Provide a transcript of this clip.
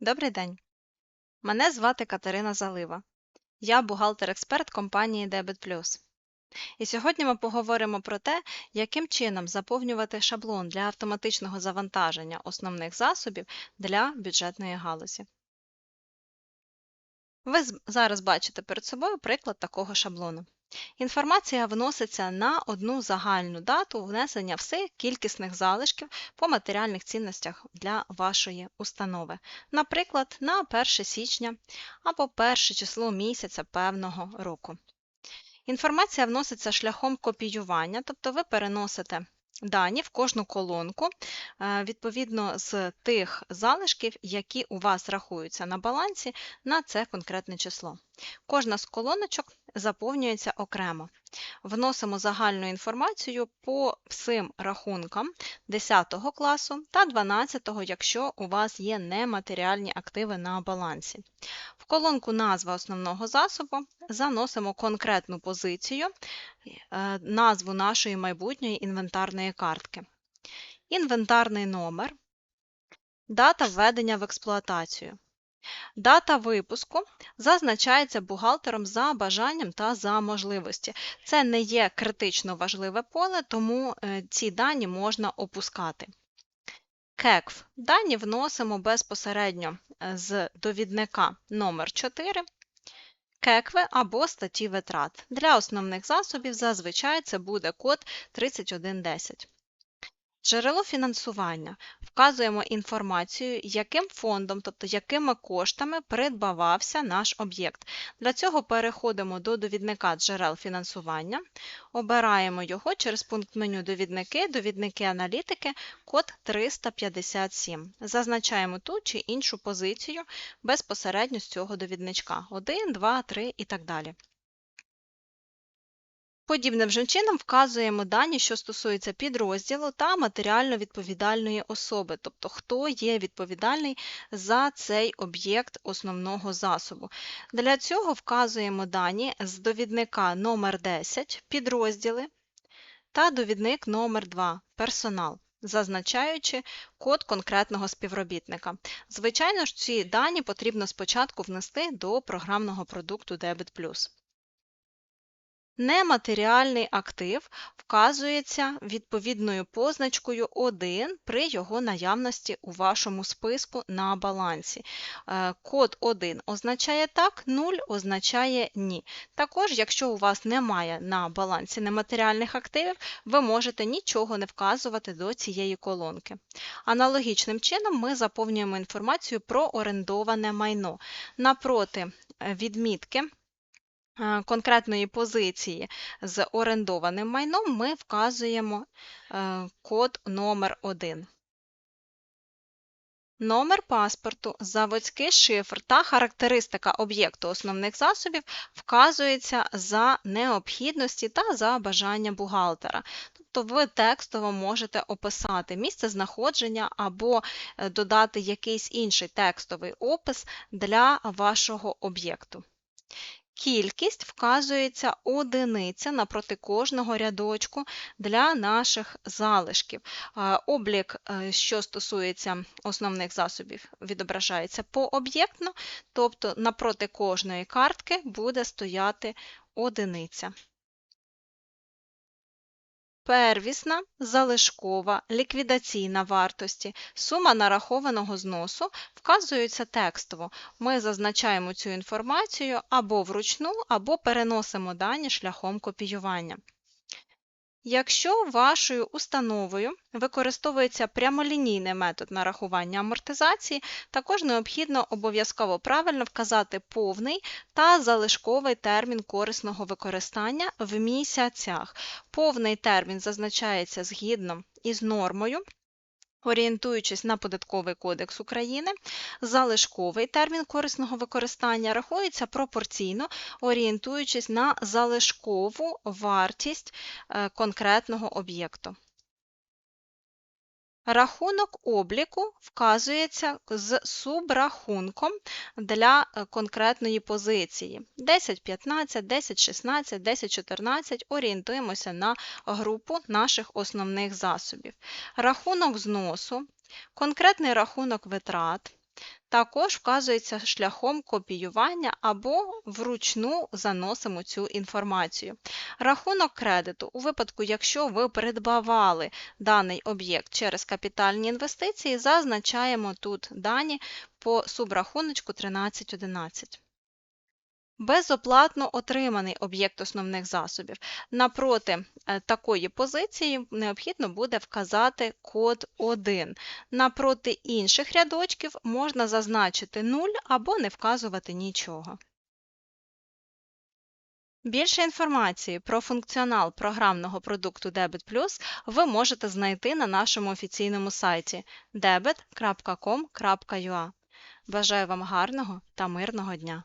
Добрий день. Мене звати Катерина Залива. Я бухгалтер-експерт компанії Debit. І сьогодні ми поговоримо про те, яким чином заповнювати шаблон для автоматичного завантаження основних засобів для бюджетної галузі. Ви зараз бачите перед собою приклад такого шаблону. Інформація вноситься на одну загальну дату внесення всіх кількісних залишків по матеріальних цінностях для вашої установи. Наприклад, на 1 січня або перше число місяця певного року. Інформація вноситься шляхом копіювання, тобто ви переносите дані в кожну колонку е, відповідно з тих залишків, які у вас рахуються на балансі на це конкретне число. Кожна з колоночок заповнюється окремо. Вносимо загальну інформацію по всім рахункам 10 класу та 12, якщо у вас є нематеріальні активи на балансі. В колонку назва основного засобу заносимо конкретну позицію, е, назву нашої майбутньої інвентарної картки. Інвентарний номер, дата введення в експлуатацію. Дата випуску зазначається бухгалтером за бажанням та за можливості. Це не є критично важливе поле, тому е, ці дані можна опускати. КЕКВ. Дані вносимо безпосередньо е, з довідника номер 4 КЕКВи або статті витрат. Для основних засобів зазвичай це буде код 3110. Джерело фінансування. Вказуємо інформацію, яким фондом, тобто якими коштами придбавався наш об'єкт. Для цього переходимо до довідника джерел фінансування, обираємо його через пункт меню Довідники, довідники аналітики, код 357. Зазначаємо ту чи іншу позицію безпосередньо з цього довідничка 1, 2, 3 і так далі. Подібним же чином вказуємо дані, що стосуються підрозділу та матеріально відповідальної особи, тобто хто є відповідальний за цей об'єкт основного засобу. Для цього вказуємо дані з довідника номер 10 підрозділи та довідник номер 2 персонал. Зазначаючи код конкретного співробітника. Звичайно ж, ці дані потрібно спочатку внести до програмного продукту Debit+. Нематеріальний актив вказується відповідною позначкою 1 при його наявності у вашому списку на балансі. Е, Код 1 означає так, 0 означає ні. Також, якщо у вас немає на балансі нематеріальних активів, ви можете нічого не вказувати до цієї колонки. Аналогічним чином ми заповнюємо інформацію про орендоване майно. Напроти е, відмітки конкретної позиції з орендованим майном ми вказуємо е, код номер 1. Номер паспорту, заводський шифр та характеристика об'єкту основних засобів вказується за необхідності та за бажання бухгалтера. Тобто ви текстово можете описати місце знаходження або е, додати якийсь інший текстовий опис для вашого об'єкту. Кількість вказується одиниця напроти кожного рядочку для наших залишків. Облік, е, що стосується основних засобів, відображається пооб'єктно, тобто напроти кожної картки буде стояти одиниця. Первісна, залишкова, ліквідаційна вартості, сума нарахованого зносу вказуються текстово. Ми зазначаємо цю інформацію або вручну, або переносимо дані шляхом копіювання. Якщо вашою установою використовується прямолінійний метод нарахування амортизації, також необхідно обов'язково правильно вказати повний та залишковий термін корисного використання в місяцях. Повний термін зазначається згідно із нормою. Орієнтуючись на Податковий кодекс України, залишковий термін корисного використання рахується пропорційно, орієнтуючись на залишкову вартість е, конкретного об'єкту. Рахунок обліку вказується з субрахунком для е, конкретної позиції. 10.15, 10.16, 10.14 орієнтуємося на групу наших основних засобів. Рахунок зносу, конкретний рахунок витрат, Також вказується шляхом копіювання або вручну заносимо цю інформацію. Рахунок кредиту у випадку, якщо ви придбавали даний об'єкт через капітальні інвестиції, зазначаємо тут дані по субрахуночку 1311. Безоплатно отриманий об'єкт основних засобів. Напроти е, такої позиції необхідно буде вказати код 1. Напроти інших рядочків можна зазначити 0 або не вказувати нічого. Більше інформації про функціонал програмного продукту Debit Plus ви можете знайти на нашому офіційному сайті debit.com.ua. Бажаю вам гарного та мирного дня!